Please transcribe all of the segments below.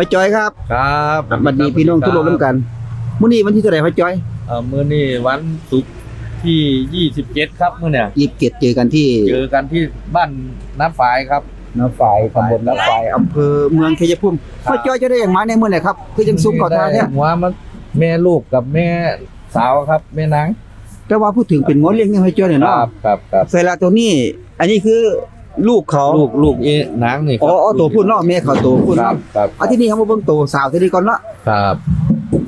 พ่อจ้อยครับครับบัดนี้พี่น้องทุกโลกน้ำกันมื้อนี้วันที่เท่าไหร่พ่อจ้อยเอ่อมื้อนี้วันศุกร์ที่27ครับมื้อเนี่ยยีบเกียรติเจอกันที่เจอกันที่บ้านน้ำฝายครับน้ำฝายตำบลน้ำฝายอำเภอเมืองชัยภูมิครับพ่อจ้อยจะได้อย่างมาในมื้อไหนครับคือยังซุ้มเก่อทางเนี่ยหัวมันแม่ลูกกับแม่สาวครับแม่นางแต่ว่าพูดถึงเป็นงอเลี้ยงเนี่ยพ่อจ้อยเนี่ยคเนาะรับครับครับเสร็จแล้วตัวนี้ อันนี้คือ ลูกเขาลูกลูกเอนางนี่คอ๋รัออ๋อตัวพูดเนาะแม่เขาตัวพูดครัเนาะบครับเอาที่นี่เขามาเบิ่งตัวสาวที่นี่ก่อนเนาะครับ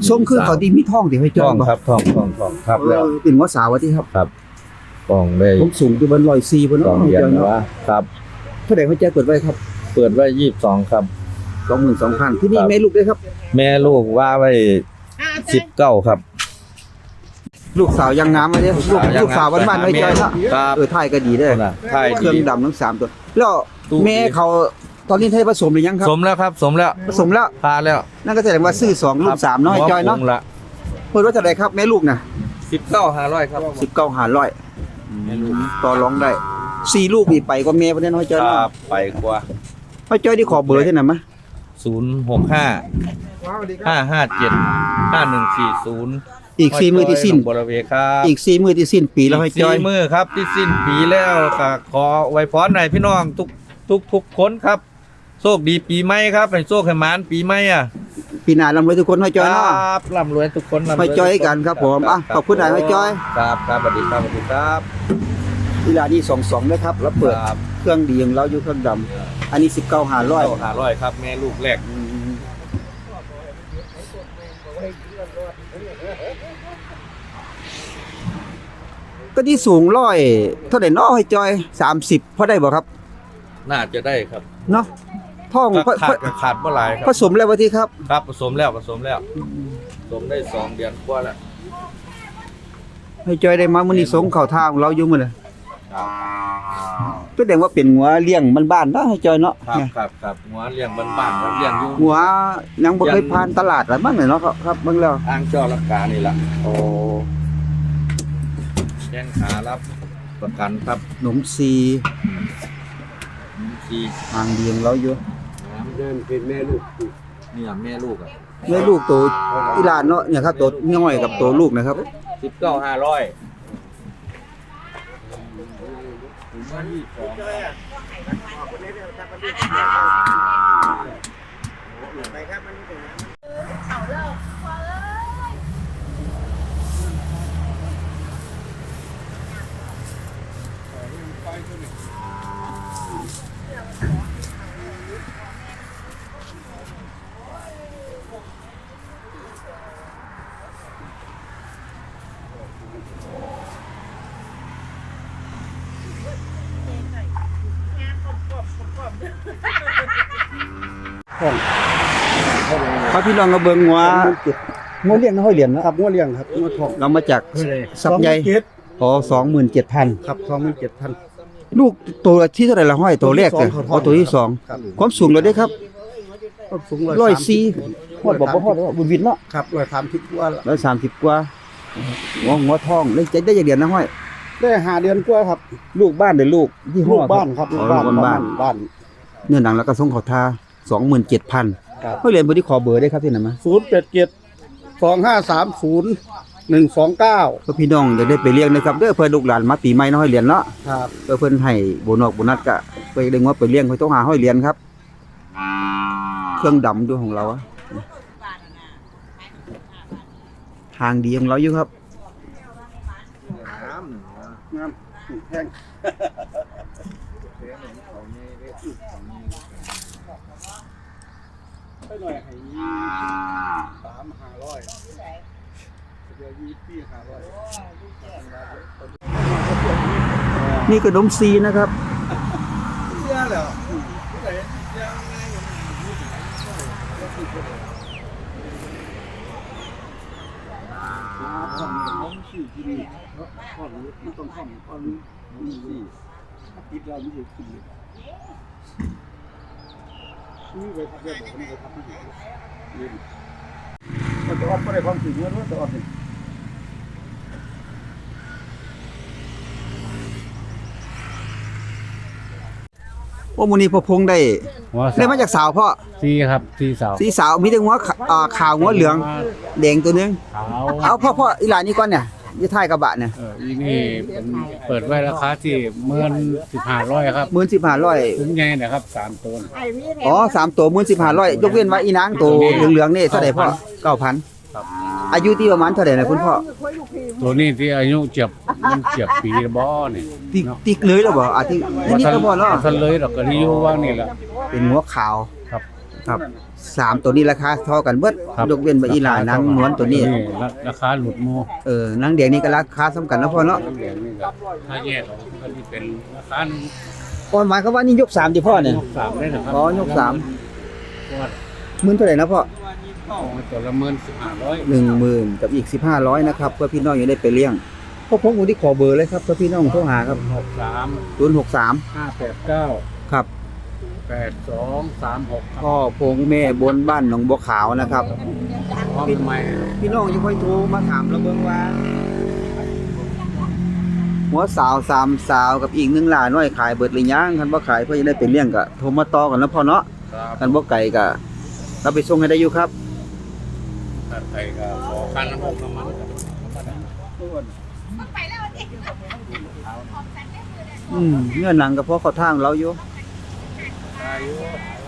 ส้มคือเขาที่มีท้องที่พ่อจ้ท้ออยงบ่ครับท้องท้องท้องครับแล้วเออเป็นงอสาวว่าที่ครับท้องได้ผมสูงอยู่บน104บนสองเนาะพ่อเดือนจ้อยเนาะว่าครับ เท่าไหร่พ่อจ้อยเปิดไว้ครับเปิดไว้22ครับ 22,000ที่นี่ครับ แม่ลูกด้วยครับ แม่ลูกว่าไว้19ครับ ลูกสาวยังงามมาเนี่ยลูกลูกสาวบ้านๆไว้จ้อยเนาะครับเออถ่ายก็ดีเด้อน่ะใช่เครื่องดีดำทั้งสามตัว แล้วตู้แม่เขาตอนนี้ให้ผสมหรือยังครับ สมแล้วครับ สมแล้วผสมแล้วพาแล้ว นั่นก็แสดงว่าซื้อสองลูกสามเนาะให้จอยเนาะหัวปรุงละเพิ่นว่าเท่าไหร่ครับแม่ลูกน่ะสิบเก้าห้าร้อยครับสิบเก้าหาร้อยต่อรองได้สี่ลูกนี่ไปก็แม่เพิ่นน้อยจอยคเนาะรับไปกว่าให้จอยที่ขอเบอร์ที่ไหนมะศูนย์หกห้าห้าห้าเจ็ดห้าหนึ่งสี่ศูนย์ อีกสี่มือที่สิ้นบริเวณครับอีกสี่มือที่สิ้นปีแล้วให้จอยสี่มือครับที่สิ้นปีแล้วก็ขอไว้พรในพี่น้องทุกทุกทุกคนครับโชคดีปีใหม่ครับให้โชคให้หมานปีใหม่อะปีหน้าร่ำรวยทุกคนให้จอยคเนาะรับร่ำรวยทุกคนร่ำรวยให้จอยกันครับผมอะขอบคุณหลายให้จอย ครับครับสวัสดีครับสวัสดีครับเวลานี้สองสองนะครับแล้วเปิดครับเครื่องดีของเราอยู่เครื่องดำอันนี้สิบเก้าหาร้อยเก้าห้าร้อยครับแม่ลูกแรก ก็ที่สูงร้อยเท่าไหร่เนาะให้จอยสามสิบพอได้บ่ครับน่าจะได้ครับเนาะท้องถ้าพอขาดก็ขาดเมื่อไรคผรับสมแล้ววะที่ครับ ครับผสมแล้วผสมแล้วผสมได้สองเดือนกว่าแล้วให้จอยได้มามื้อนี้สงเข้าทางของเราอยู่มื้อน่ะแสดงว่าเป็นหัวเลี้ยงบ้านๆเนาะให้จอยเนาะครับเนี่ยครับครับหัวเลี้ยงบ้านๆครับเลี้ยงอยู่หัวยังบ่เคยผ่านตลาดหลายบ้างเลยเนาะครับครับเบิ่งแล้วอ่างเจ้ารักกานี่แหละโอ้ แจ้งขารับประกันครับหนมซีที่ทางเลี้ยงเราอยู่นั่นเป็นแม่ลูกเนี่ยแม่ลูกอะแม่ลูกโตอีหลานเนาะเนี่ยครับโตน้อยกับโตลูกนะครับสิบเก้าห้าร้อยครับ พี่น้องก็เบิ่งหัวหัวเลี้ยงน้อยเหรียญเนาะครับงัวเลี้ยงครับงัวทองเรามาจากสับใหญ่เจ็ดอ๋อ27,000ครับสองหมื่นเจ็ดพันลูกตัวที่เท่าไหร่ละห้อยตัวแรกตัวแต่ที่สองอ๋อตัวที่สองครับความสูงเราได้ครับต้นสูงร้อยสี่ฮอดบ่บ่ฮอดบุญวินเนาะครับร้อยสามสิบกว่าละร้อยสามสิบกว่าหัวหัวทองเลยใจได้อย่างเดียวนะห้อย ได้หาเดือนกว่าครับ ลูกบ้านหรือลูกยี่ห้ลูอกบ้านครับอ๋ลูอกบ้านลูกบ้านบ้าน เนื้อหนังแล้วก็ส่งเขาทาสองหมื่นเจ็ดพัน ครับห้อยเหรียญบที่ขอเบอร์ได้ครับที่ไหนมาศูนย์แปดเจ็ดสองห้าสามศูนย์หนึ่งสองเก้าก็พี่น้องอยากได้ไปเลี้ยงนะครับเด้อเพื่อลูกหลานมาปีใหม่เนาะห้อยเหรียญเนาะครับเพื่อเพิ่นให้โบนอกโบนัสก็ไปเลี้ยงว่าไปเลี้ยงเพิ่นต้องหาห้อยเหรียญครับ เครื่องดำด้วยของเราอะทางดีของเราอยู่ครับงามแพง ไปหน่อยให้สามห้าร้อยเดี๋ยวยี่สี่ห้าร้อยนี่ขนมซีนะครับเชื่อแล้วมันจะออกไปได้ ความถึงเงินว่าจะออกนี่โว่ามื้อนี้พ่อพงได้หัวได้มาจากสาวพ่อสีครับสีสาวสีสาวมีแต่หัวขาอ่าขาวหัวเหลือง แดงตัวหนึงขาวเอาพ่อพ่ออีหลานนี่ก่อนเนี่ย อยู่ท้ายกระบะเนี่ยเอออีนี่เป็นเปิดไว้ราคาที่เมื่นสิบห้าร้อยครับ15,500ถึงไงนะครับสามตัว อ๋อสามตัว15,500ยกเว้นว่าอีนางตัวเหลืองๆนี่เท่าใดพ่อ9,000ครับ อายุที่ประมาณเท่าใดนะคุณพ่อตัวนี้ที่อายุเจ็บมันเจ็บปีละบ่เนี่ยติติกเลยแล้วบ่อาทินี่ก็บ่เนาะทันเลยหรอกก็ที่อยู่ว่างนี่แหละเป็นหัวขาวครับครับ สามตัวนี้ราคาเท่ากันเบิดครับ ยกเว้นว่าอีหลานางนวลตัวนี้ราราคาหลุดโมเออนางแดงนี่ก็ราคาสำคัญนะพ่อเนาะเหรียญนี่ครับถ้าแยกออกก็ที่เป็นราคาหนึ่งก่อนหมายความว่านี่ยก3ดิพ่อเนี่ย ยกสามได้นะครับอ๋อยกสามเพราะว่าหมื่นเท่าไหร่นะพ่อตัวละเมื่นสิบห้าร้อย10,000กับอีก1500นะครับเพื่อพี่น้องยังได้ไปเลี้ยงพ่อพงผมที่ขอเบอร์เลยครับเพื่อพี่น้องโทรหาครับหกสาม063ห้าแปดเก้าครับ แปดสองสามหกครับพ่อพงแม่บนบ้านหนองบัวขาวนะครับ พร้อมทำไมพี่น้องยังค่อยโทรมาถามเราเบิ่งว่า หัวสาวสามสาวกับอีกหนึ่งหลาน้อยขายเบิดหรือยังคันบ่ขายเพื่อจะได้ไปเลี้ยงก็โทรมาต่อกันแล้วพอเนาะครับคันบ่ไก่ก็เราไปส่งให้ได้อยู่ครับถ้าใครก็ขอค่าน้ำมันน้ำมันกันอืมเนื้อหนังก็พอเข้าทางเราอยู่ ได้อยู่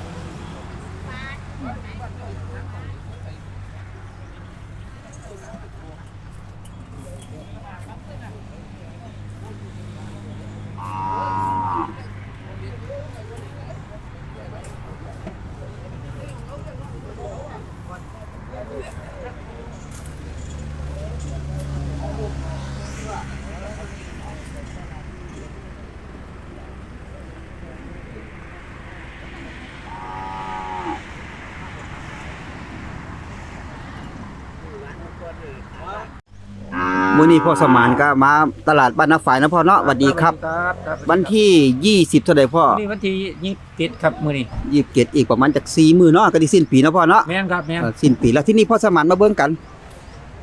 มื้อนี้พ่อสมานก็มาตลาดบ้านนาฝ่ายนะพ่อเนาะสวัสดีครับครับ ครับวันที่ 20เท่าใดพ่อนี่วันที่ยี่สิบเจ็ดครับมื้อนี้27อีกประมาณจัก4มื้อเนาะก็ได้สิ้นปีเนาะพ่อเนาะแม่นครับแม่นเออสิ้นปีแล้วที่นี่พ่อสมานมาเบิ่งกัน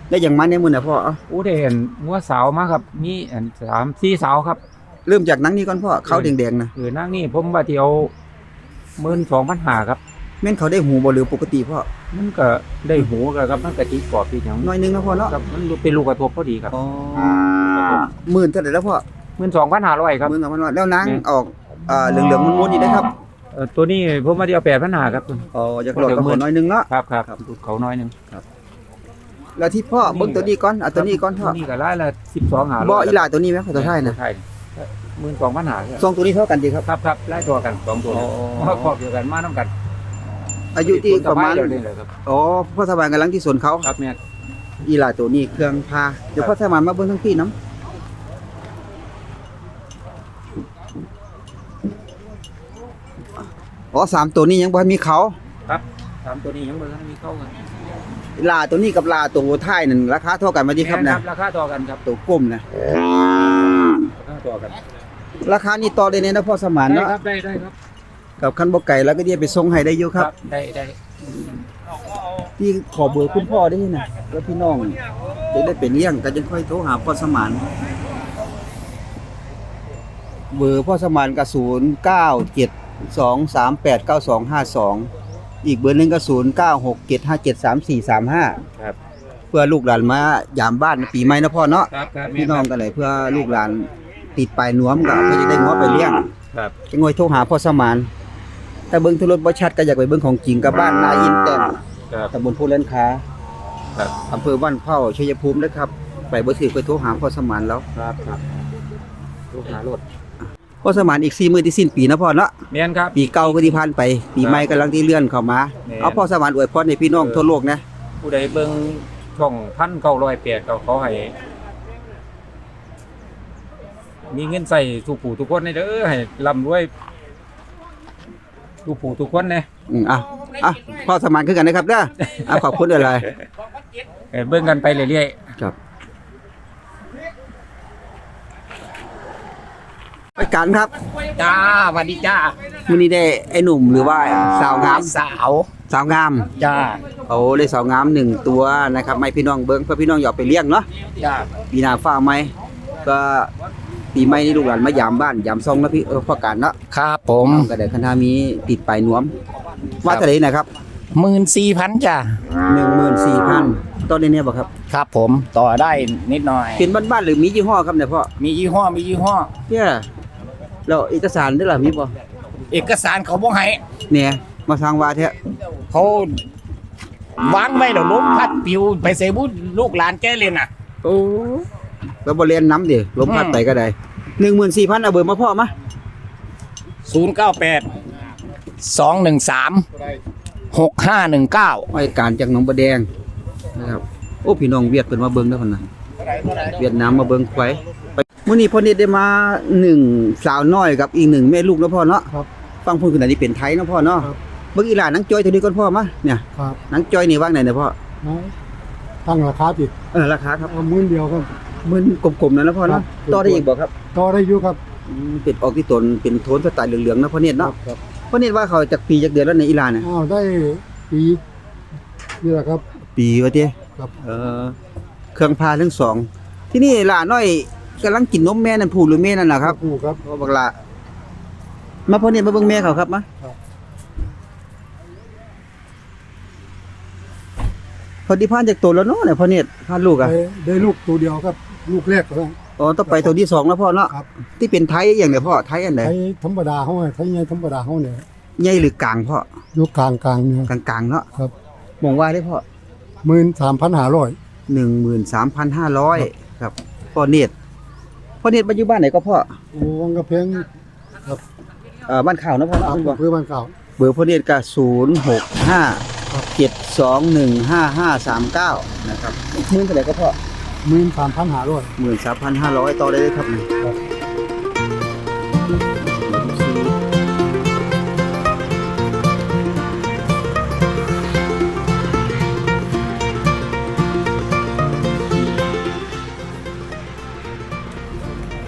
ได้หยังมาในมื้อน่ะพ่อเอาอู้ได้เห็นงัวสาวมาครับมีอันสามสี่สาวครับเริ่มจากหนังนี้ก่อนพ่อเขาแดงๆนะคือนางนี่ผมว่าที่เอาหมื่นสองพันหาครับแม่นเขาได้หูบ่หรือปกติพ่อ มันก็ได้หูกับครับมันก็ตีกรอบตีหยังน้อยหนึงนะพ่อเนาะครับมันเป็นลูกกระทบพอดีครับอ๋อหมื่นเท่าไหร่แล้วพ่อหมื่นสองพันห้าร้อยครับหมื่นสองพันบาทแล้วนางแม่นออกเอ่อเหลืองๆม้วนๆนี่นะครับเอ่อตัวนี้ผมว่าที่เอาแปดพันหาครับ อ๋ออยากหลอดกับหมื่นน้อยหนึงเนาะ ครับครับครับ ดูเขาน้อยหนึงแล้วที่พ่อเบิ่งตัวนี้ก่อนเอาตัวนี้ก่อนพ่อนี่ก็ไล่ละสิบสองหาบ่อีหลาตัวนี้ไหมขอตัวท้ายนะใช่หมื่นสองพันหาสองตัวนี้เท่ากันดีครับครับครับไล่ตัวกันสองตัวอ๋อเพราะครอบเดียวกันมาน้ำกัน อายุที่ประมาณ เดียวนี่แหละครับอ๋อพ่อสบายกำลังที่สวนเขาครับแม่นอีหลาตัวนี้เครื่องพาเดี๋ยวพ่อสมานมาเบิ่งทั้งพี่น้ำอ๋อสามตัวนี้ยังบ่ทันมีเขาสามตัวนี้ยังบ่ทันมีเข้ากันลาตัวนี้กับลาตัวท้ายนั่นราคาเท่ากันไหมดีครับแม่นะราคาต่อกันครับตัวกลมนะราคาต่อกันราคานี่ต่อได้เนี่ยนะพ่อสมานได้เนาะครับได้ได้ครับ กับคันบ่ไก่แล้วก็เดี๋ยวไปส่งให้ได้อยู่ครับ ได้ได้ที่ขอเบอร์คุณพ่อได้นะแล้วพี่น้องจะได้เป็นเลี้ยงก็จะค่อยโทรหาพ่อสมานเบอร์พ่อสมานก็0972389252อีกเบอร์หนึงก็0967573435ครับเพื่อลูกหลานมายามบ้านปีใหม่นะพ่อเนาะครับครับพี่น้องกันเลยเพื่อลูกหลานติดปลายนวมก็เพื่อจะได้ง้อไปเลี้ยงครับจะงอยโทรหาพ่อสมาน ถ้าเบิ่งโทรรถบ่ชัดก็อยากไปเบิ่งของจริงกับบ้านนาอินแต้มครับ ตำบลโพเล่นค้าครับอำเภอบ้านเผ่าชัยภูมินะครับ ไปบ่ถือไปโทรหาพ่อสมานแล้วครับครับลูกหารถพ่อสมานอีก4มื้อที่สิ้นปีนะพ่อเนาะแม่นครับ ปีเก่าก็ที่ผ่านไป ปีใหม่กำลังที่เลื่อนเข้ามา แม่น เอาพ่อสมานอวยพรให้พี่น้องทั่วโลกนะผู้ใดเบิ่งช่องพันเก้าร้อยแปดก็ขอให้ มีเงินใส่ทุกผู้ทุกคนในเด้อให้ร่ำรวย ทุกผู้ทุกคนนะอืมอะอะพ่อสมานคือกันนะครับเด้ออะขอบคุณอะไรเอ้ยเบิ่งกันไปเรื่อยครับไปกันครับๆจ้าสวัสดีจ้ามื้อนี้ได้ไอ้หนุ่มหรือว่าสาวงามสาวสาวงาม จ้าโอ้ได้สาวงามหนึ่งตัวนะครับไม่พี่น้องเบิ้งเพื่อพี่น้องอยากไปเลี้ยงเนาะจ้าปีหน้าฟ้าไหมก็ ปีใหม่นี่ลูกหลานมายามบ้านยามซองนะพี่เออพ่อการเนาะครับผม ก็ได้คณะมีติดปลายนวม ว่าเท่าไหร่นะครับหมื่นสี่พันจ้ะ14,000ต้นนี้เนี่ยบ่ครับ ครับผมต่อได้นิดหน่อย เป็นบ้านๆหรือมียี่ห้อครับเนี่ยพ่อ มียี่ห้อมียี่ห้อเนี่ยแล้วเอกสารได้ล่ะมีบ่เอกสารเขาบ่ให้เนี่ยมาทางว่าแท้เขาวางไว้แล้วล้มพัดปิวไปเสบุลูกหลานแกเล่นน่ะโอ้ แล้วบ่เรียนน้ำดิลมพัดไปก็ได้14,000เอาเบอร์มาพ่อมา098 213 6519ไอ้การจากหนองบะแดงนะครับโอ้พี่น้องเวียดเพิ่นมาเบิ่งเด้อพุ่นน่ะเวียดนามมาเบิ่งควายไปมื้อนี้พ่อนิดได้มาหนึ่งสาวน้อยกับอีกหนึ่งแม่ลูกเนาะพ่อเนาะครับฟังเพิ่นคืออันนี้เป็นไทยเนาะพ่อเนาะครับเบิ่งอีหลานนางจ้อยตัวนี้ก่อนพ่อมาเนี่ยครับนางจ้อยนี่ว่างไหนเนี่ยพ่อนะตั้งราคาติดเออราคาครับเอาหมื่นเดียวครับ หมื่นกลมๆนั่นนะพ่อเนาะครับต่อได้อีกบ่ครับต่อได้อยู่ครับอืมเป็นออกที่ตนเป็นโทนสไตล์เหลืองๆนะพ่อเนตรเนาะครับพ่อเนตรว่าเขาจากปีจากเดือนแล้วในอีหลานน่ะอ้าวได้ปีนี่แหละครับ ปีว่าติครับเออเครื่องพาทั้งสองที่นี่หลานน้อยกำลังกินนมแม่นั่นผู้หรือแม่นั่นน่ะครับ คู่ครับ โอ้บักละมาพ่อเนี่ยมาเบิ่งแม่เขาครับมาครับ พอดีพานจากตัวแล้วเนาะเนี่ยพ่อเนี่ยพานลูกอะได้ได้ลูกตัวเดียวครับ ลูกแรกครับอ๋อต้องไปตัวที่สองแล้วพ่อเนาะครับ ที่เป็นไทยอย่างเนี้ยพ่อไทยอันไหนไทยธรรมดาเขาไงไทยไงธรรมดาเขาเนี่ยใหญ่หรือกลางพ่ออยู่กลางกลางเนี่ยกลางกลางๆเนาะครับ มองว่าได้พ่อหมื่นสามพันห้าร้อยหนึ่งหมื่นสามพันห้าร้อยครับพ่อเนตรพ่อเนตรปัจจุบันไหนก็พ่อโอ้วังกระเพงเอ่อบ้านข่าวนะพ่อเนาะคุณบอกเพื่อบ้านเก่า เบอร์พ่อเนตรก็ศูนย์หกห้าเจ็ดสองหนึ่งห้าห้าสามเก้านะครับหมื่นเท่าไหร่ก็พ่อ หมื่นสามพันห้าร้อยหมื่นสามพันห้าร้อยต่อได้เลยครับนี่ครับ